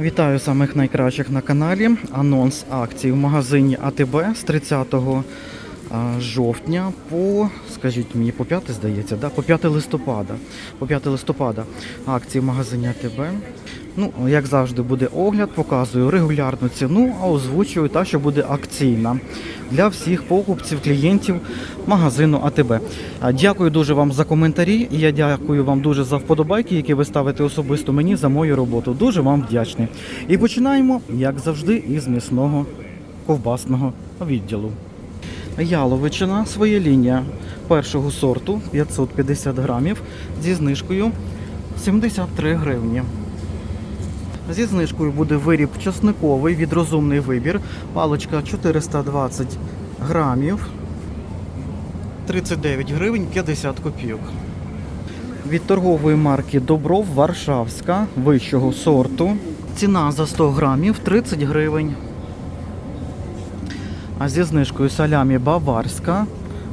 Вітаю самих найкращих на каналі. Анонс акцій в магазині АТБ з 30 а, жовтня по, скажіть мені, по 5, здається, да? по 5 листопада. По 5 листопада акції в магазині АТБ. Ну, як завжди, буде огляд, показую регулярну ціну, а озвучую та, що буде акційна для всіх покупців, клієнтів магазину АТБ. Дякую дуже вам за коментарі. І я дякую вам дуже за вподобайки, які ви ставите особисто мені за мою роботу. Дуже вам вдячний. І починаємо, як завжди, із м'ясного ковбасного відділу. Яловичина, своя лінія першого сорту 550 грамів зі знижкою 73 гривні. Зі знижкою буде виріб часниковий від розумний вибір. Паличка 420 грамів. 39 гривень 50 копійок. Від торгової марки Добров Варшавська вищого сорту. Ціна за 100 грамів 30 гривень. А зі знижкою салямі Баварська.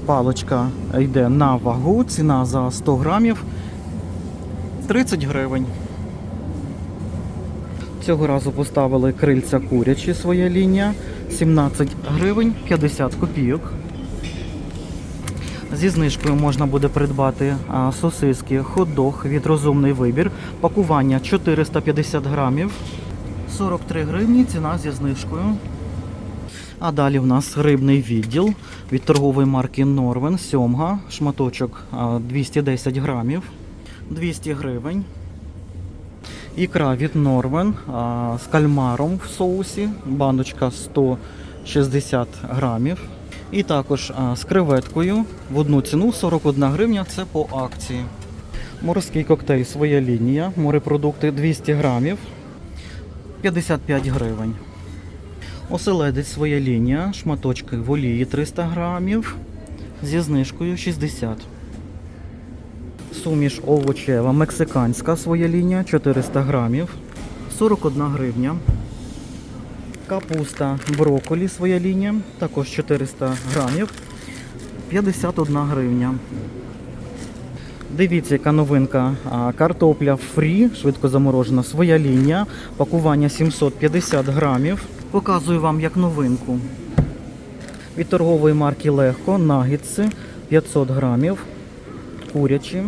Паличка йде на вагу. Ціна за 100 грамів 30 гривень. Цього разу поставили крильця курячі своя лінія 17 гривень 50 копійок. Зі знижкою можна буде придбати сосиски хот-дог від розумний вибір. Пакування 450 грамів. 43 гривні, ціна зі знижкою. А далі в нас рибний відділ від торгової марки Норвен, сьомга, шматочок 210 грамів, 200 гривень. Ікра від Норвен з кальмаром в соусі, баночка 160 грамів. І також з креветкою в одну ціну 41 гривня, це по акції. Морський коктейль своя лінія, морепродукти 200 грамів, 55 гривень. Оселедець своя лінія, шматочки в олії 300 грамів, зі знижкою 60 Суміш овочева мексиканська своя лінія 400 грамів, 41 гривня. Капуста брокколі своя лінія, також 400 грамів, 51 гривня. Дивіться, яка новинка. Картопля фрі, швидко заморожена, своя лінія. Пакування 750 грамів. Показую вам як новинку. Від торгової марки Легко, нагітси 500 грамів. Курячі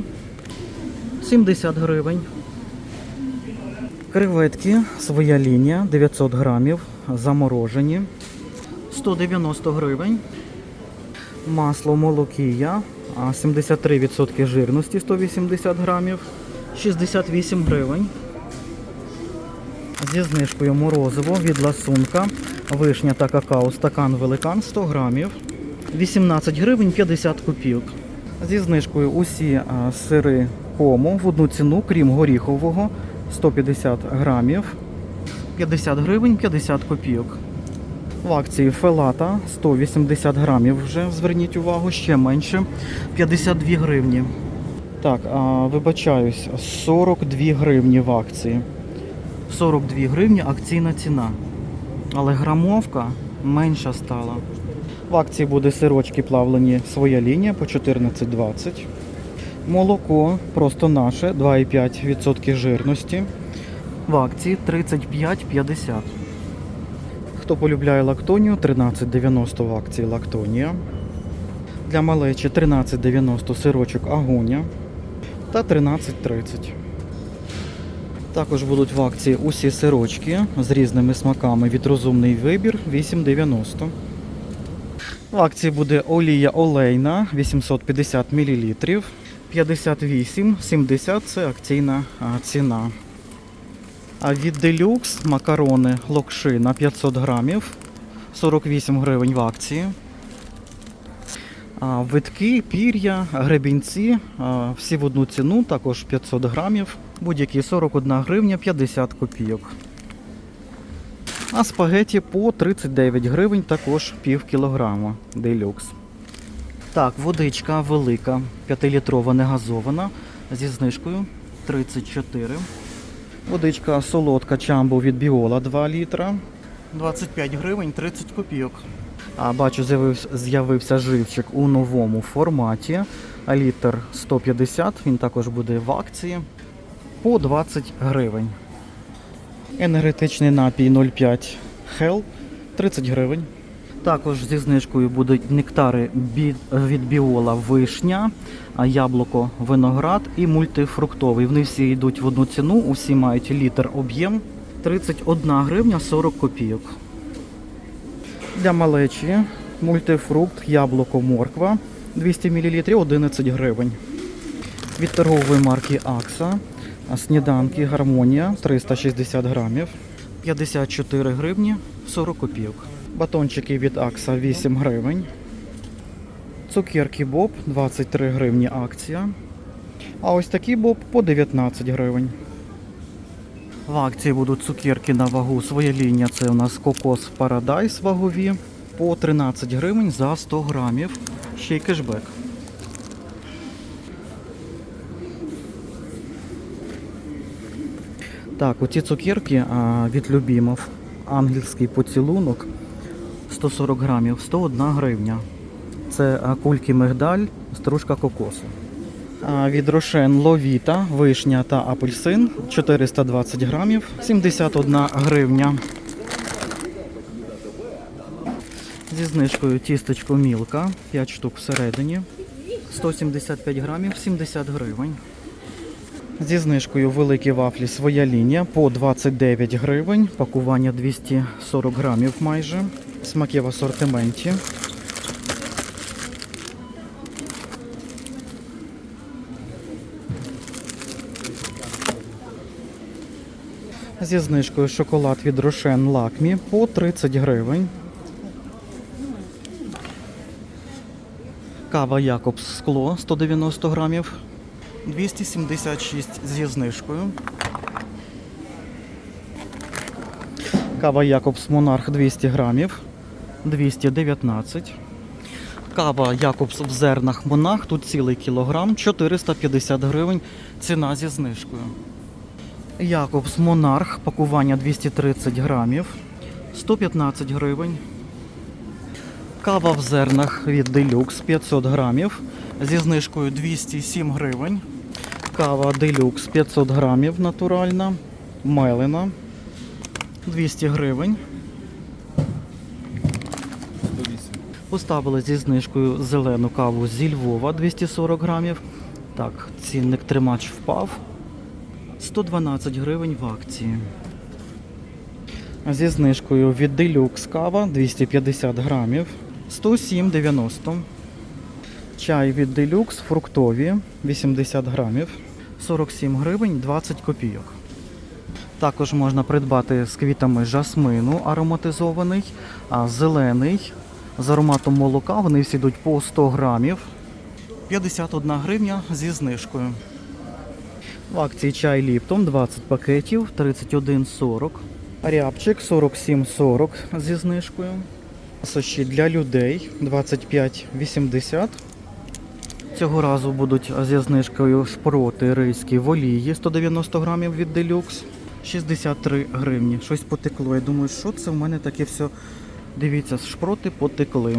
70 гривень. Креветки, своя лінія 900 грамів, заморожені 190 гривень. Масло молокія 73% жирності 180 грамів, 68 гривень. Зі знижкою морозиво від ласунка, вишня та какао, стакан великан 100 грамів, 18 гривень 50 копійок. Зі знижкою усі сири кому в одну ціну, крім горіхового, 150 грамів, 50 гривень 50 копійок. В акції фелата 180 грамів вже, зверніть увагу, ще менше, 52 гривні. Так, а, вибачаюсь, 42 гривні в акції. 42 гривні акційна ціна. Але грамовка менша стала. В акції буде сирочки плавлені своя лінія по 14,20. Молоко просто наше 2,5% жирності. В акції 35,50. Хто полюбляє лактонію, 13,90 в акції лактонія. Для малечі 13,90 сирочок агоня та 13,30. Також будуть в акції усі сирочки з різними смаками від розумний вибір 8,90. В акції буде олія олейна 850 мл. 58,70 це акційна ціна. А від делюкс макарони локшина 500 грамів 48 гривень в акції. Витки, пір'я, гребінці, всі в одну ціну, також 500 грамів, будь-які 41 гривня 50 копійок. А спагеті по 39 гривень, також пів кілограма делюкс. Так, водичка велика, 5-літрова негазована зі знижкою 34. Водичка солодка чамбо від Біола 2 літра. 25 гривень 30 копійок. А бачу, з'явився, живчик у новому форматі. Літр 150, він також буде в акції по 20 гривень. Енергетичний напій 0,5 Hell 30 гривень. Також зі знижкою будуть нектари від біола вишня, яблуко виноград і мультифруктовий. Вони всі йдуть в одну ціну, усі мають літр об'єм 31 гривня 40 копійок. Для малечі мультифрукт, яблуко, морква 200 мл 11 гривень. Від торгової марки Акса сніданки Гармонія 360 грамів 54 гривні 40 копійок. Батончики від Акса 8 гривень. Цукерки Боб 23 гривні акція. А ось такі Боб по 19 гривень. В акції будуть цукерки на вагу. Своя лінія це у нас кокос Парадайс вагові по 13 гривень за 100 грамів. Ще й кешбек. Так, оці цукерки а, від Любімов. Ангельський поцілунок 140 грамів, 101 гривня. Це кульки мигдаль, стружка кокосу. Від Рошен Ловіта, вишня та апельсин 420 грамів, 71 гривня. Зі знижкою тістечко Мілка, 5 штук всередині, 175 грамів, 70 гривень. Зі знижкою великі вафлі своя лінія по 29 гривень, пакування 240 грамів майже. Смаки в асортименті. Зі знижкою шоколад від Рошен Лакмі по 30 гривень. Кава Якобс скло 190 грамів. 276 зі знижкою. Кава Якобс Монарх 200 грамів. 219. Кава Якобс в зернах Монах. Тут цілий кілограм. 450 гривень. Ціна зі знижкою. Якобс Монарх. Пакування 230 грамів. 115 гривень. Кава в зернах від Deluxe 500 грамів зі знижкою 207 гривень. Кава Deluxe 500 грамів натуральна, мелена 200 гривень. Поставили зі знижкою зелену каву зі Львова 240 грамів. Так, цінник тримач впав. 112 гривень в акції. Зі знижкою від Deluxe кава 250 грамів. 107,90. Чай від Deluxe фруктові 80 грамів. 47 гривень 20 копійок. Також можна придбати з квітами жасмину ароматизований, зелений з ароматом молока. Вони всі йдуть по 100 грамів. 51 гривня зі знижкою. В акції чай Ліптон 20 пакетів 31,40. Рябчик 47,40 зі знижкою. Сощі для людей 25,80. Цього разу будуть зі знижкою шпроти рийські в олії 190 грамів від Deluxe. 63 гривні. Щось потекло. Я думаю, що це в мене таке все. Дивіться, шпроти потекли.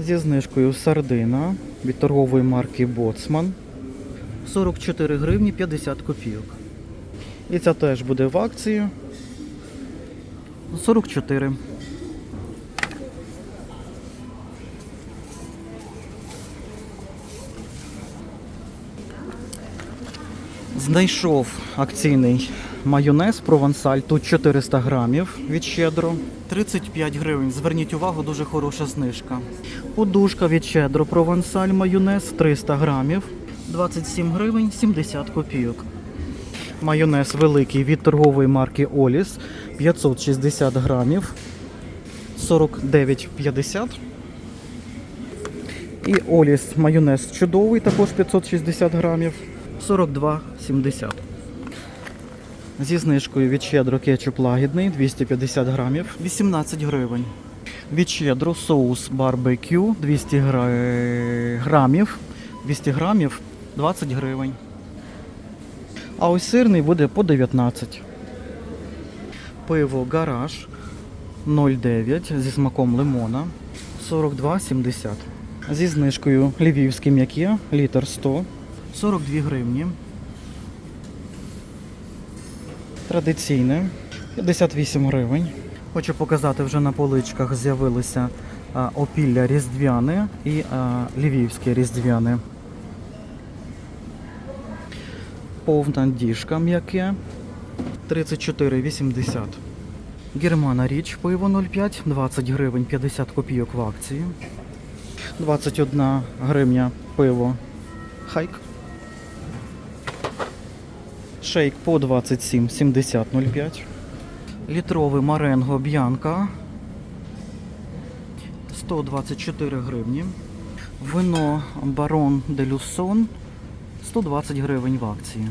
Зі знижкою сардина від торгової марки Боцман. 44 гривні 50 копійок. І ця теж буде в акції. 44. Знайшов акційний майонез провансаль. Тут 400 грамів від щедро. 35 гривень. Зверніть увагу, дуже хороша знижка. Подушка від щедро провансаль майонез 300 грамів. 27 гривень 70 копійок. Майонез великий від торгової марки Оліс 560 грамів 49,50. І Оліс майонез чудовий, також 560 грамів 42,70. Зі знижкою від щедро кетчуп лагідний 250 грамів 18 гривень. Від щедро соус барбекю 200 гра- грамів 200 грамів 20 гривень. А ось сирний буде по 19. Пиво гараж 0,9 зі смаком лимона 42,70. Зі знижкою львівське м'яке літр 100 42 гривні. Традиційне 58 гривень. Хочу показати, вже на поличках з'явилися опілля різдвяне і а, львівське різдвяне. Повна діжка м'яке 34,80. Германа річ пиво 0,5, 20 гривень 50 копійок в акції. 21 гривня пиво хайк. Шейк по 27, 70, 0,5. Літровий Маренго Б'янка 124 гривні. Вино Барон де Люсон 120 гривень в акції.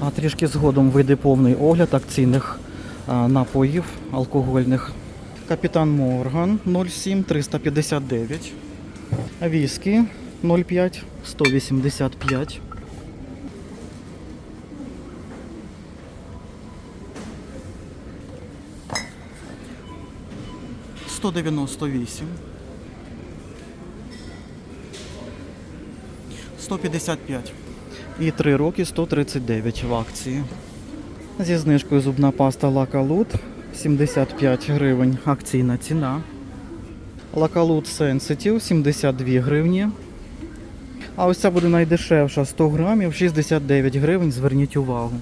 А трішки згодом вийде повний огляд акційних напоїв алкогольних. Капітан Морган 07 359. Віскі 05 185. Сто дев'яносто вісім. Сто п'ятдесят. І 3 роки 139 в акції. Зі знижкою зубна паста Лакалут 75 гривень акційна ціна. Лакалут Sensitive 72 гривні. А ось ця буде найдешевша 100 грамів 69 гривень. Зверніть увагу.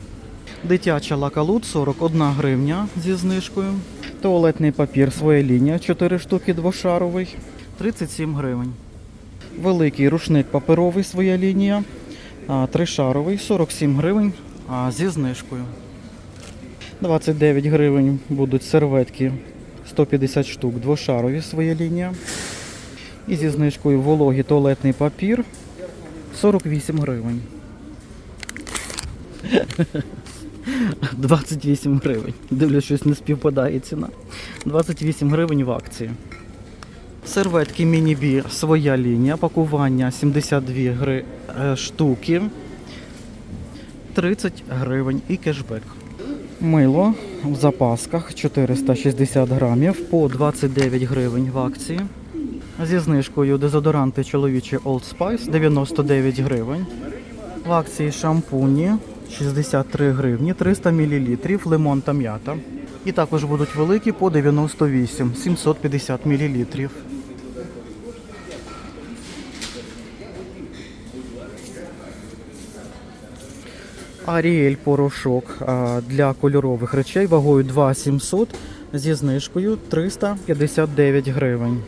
Дитяча лакалут 41 гривня зі знижкою. Туалетний папір своя лінія 4 штуки двошаровий 37 гривень. Великий рушник паперовий своя лінія. Тришаровий 47 гривень а, зі знижкою. 29 гривень будуть серветки 150 штук, двошарові своя лінія. І зі знижкою вологий туалетний папір 48 гривень. 28 гривень. Дивлюсь, щось не співпадає ціна. 28 гривень в акції. Серветки міні-бі своя лінія, пакування 72 гри... е, штуки, 30 гривень і кешбек. Мило в запасках 460 грамів по 29 гривень в акції. Зі знижкою дезодоранти чоловічі Old Spice 99 гривень. В акції шампуні 63 гривні, 300 мл, лимон та м'ята. І також будуть великі по 98, 750 мл. Аріель порошок для кольорових речей вагою 2700 зі знижкою 359 гривень.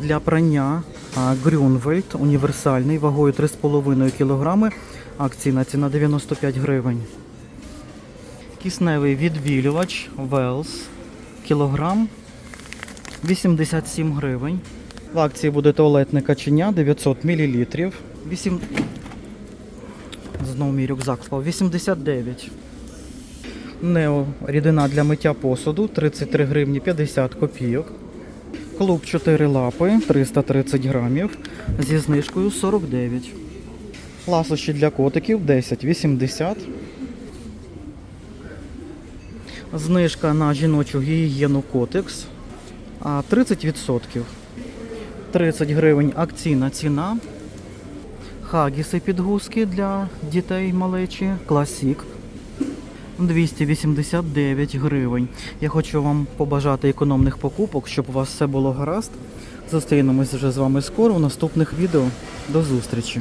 Для прання Грюнвельд універсальний вагою 3,5 кг. Акційна ціна 95 гривень. Кисневий відбілювач Велс кілограм 87 гривень. В акції буде туалетне каченя 900 мл. 8... Знову мій рюкзак впав. 89. Нео рідина для миття посуду 33 гривні 50 копійок. Клуб 4 лапи 330 грамів зі знижкою 49. Ласощі для котиків 10,80. Знижка на жіночу гігієну котекс 30%. 30 гривень акційна ціна. Хагіси підгузки для дітей малечі. Класік. 289 гривень. Я хочу вам побажати економних покупок, щоб у вас все було гаразд. Зустрінемось вже з вами скоро у наступних відео. До зустрічі!